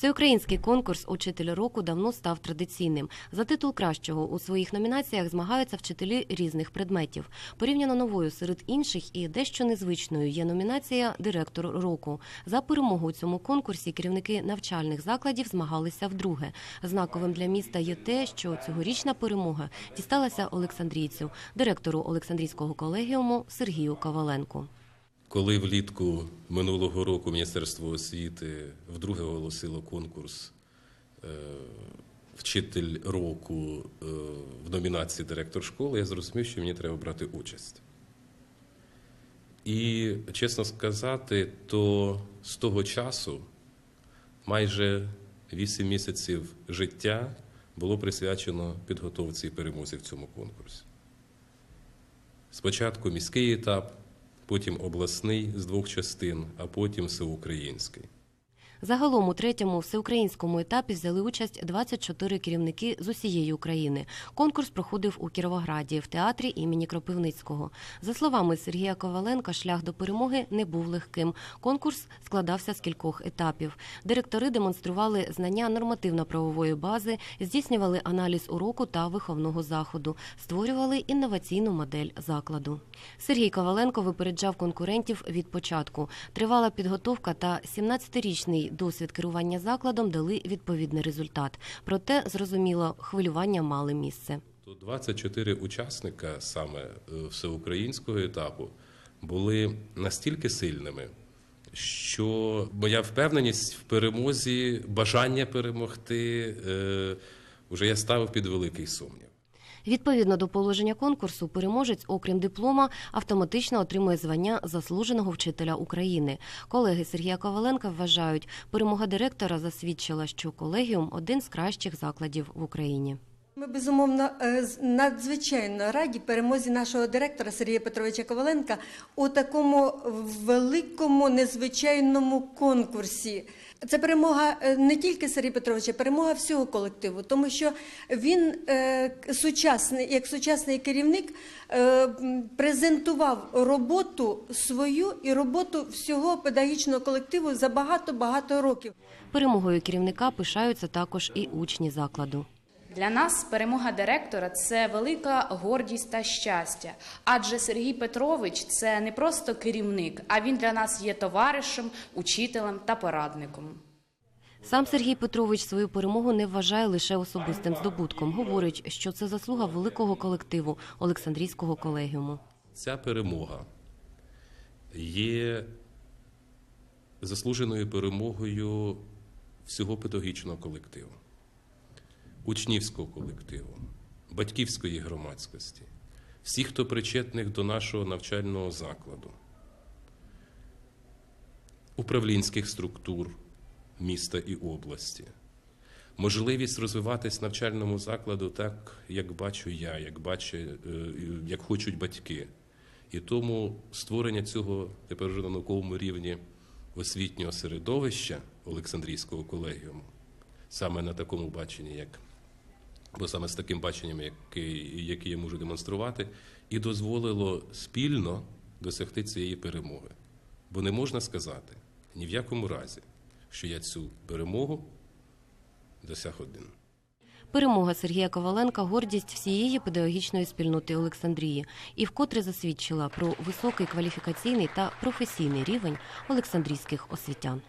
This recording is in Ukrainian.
Всеукраїнський конкурс Учитель року давно став традиційним. За титул кращого у своїх номінаціях змагаються вчителі різних предметів. Порівняно новою серед інших і дещо незвичною є номінація Директор року. За перемогу у цьому конкурсі керівники навчальних закладів змагалися вдруге. Знаковим для міста є те, що цьогорічна перемога дісталася Олександрійцю, директору Олександрійського колегіуму Сергію Коваленку. Коли влітку минулого року Міністерство освіти вдруге оголосило конкурс е, Вчитель року е, в номінації Директор школи, я зрозумів, що мені треба брати участь. І, чесно сказати, то з того часу майже 8 місяців життя було присвячено підготовці і перемозі в цьому конкурсі. Спочатку міський етап, потім обласний з двох частин, а потім всеукраїнський. Загалом у третьому всеукраїнському етапі взяли участь 24 керівники з усієї України. Конкурс проходив у Кіровограді в театрі імені Кропивницького. За словами Сергія Коваленка, шлях до перемоги не був легким. Конкурс складався з кількох етапів. Директори демонстрували знання нормативно-правової бази, здійснювали аналіз уроку та виховного заходу, створювали інноваційну модель закладу. Сергій Коваленко випереджав конкурентів від початку. Тривала підготовка та 17-річний досвід керування закладом дали відповідний результат. Проте, зрозуміло, хвилювання мали місце. То 24 учасника саме е, всеукраїнського етапу були настільки сильними, що моя впевненість в перемозі, бажання перемогти, е, вже я ставив під великий сумнів. Відповідно до положення конкурсу, переможець, окрім диплома, автоматично отримує звання заслуженого вчителя України. Колеги Сергія Коваленка вважають, перемога директора засвідчила, що колегіум один з кращих закладів в Україні. Ми безумовно е, надзвичайно раді перемозі нашого директора Сергія Петровича Коваленка у такому великому незвичайному конкурсі. Це перемога е, не тільки Сергія Петровича, перемога всього колективу, тому що він е, сучасний, як сучасний керівник, е, презентував роботу свою і роботу всього педагогічного колективу за багато багато років. Перемогою керівника пишаються також і учні закладу. Для нас перемога директора це велика гордість та щастя. Адже Сергій Петрович це не просто керівник, а він для нас є товаришем, учителем та порадником. Сам Сергій Петрович свою перемогу не вважає лише особистим здобутком. Говорить, що це заслуга великого колективу Олександрійського колегіуму. Ця перемога є заслуженою перемогою всього педагогічного колективу, учнівського колективу, батьківської громадськості, всіх, хто причетних до нашого навчального закладу, управлінських структур міста і області. Можливість розвиватись навчальному закладу так, як бачу я, як бачу, е, як хочуть батьки. І тому створення цього тепер вже на науковому рівні освітнього середовища Олександрійського колегіуму, саме на такому баченні, як бо саме з таким баченням, яке, я можу демонструвати, і дозволило спільно досягти цієї перемоги. Бо не можна сказати ні в якому разі, що я цю перемогу досяг один. Перемога Сергія Коваленка гордість всієї педагогічної спільноти Олександрії і вкотре засвідчила про високий кваліфікаційний та професійний рівень олександрійських освітян.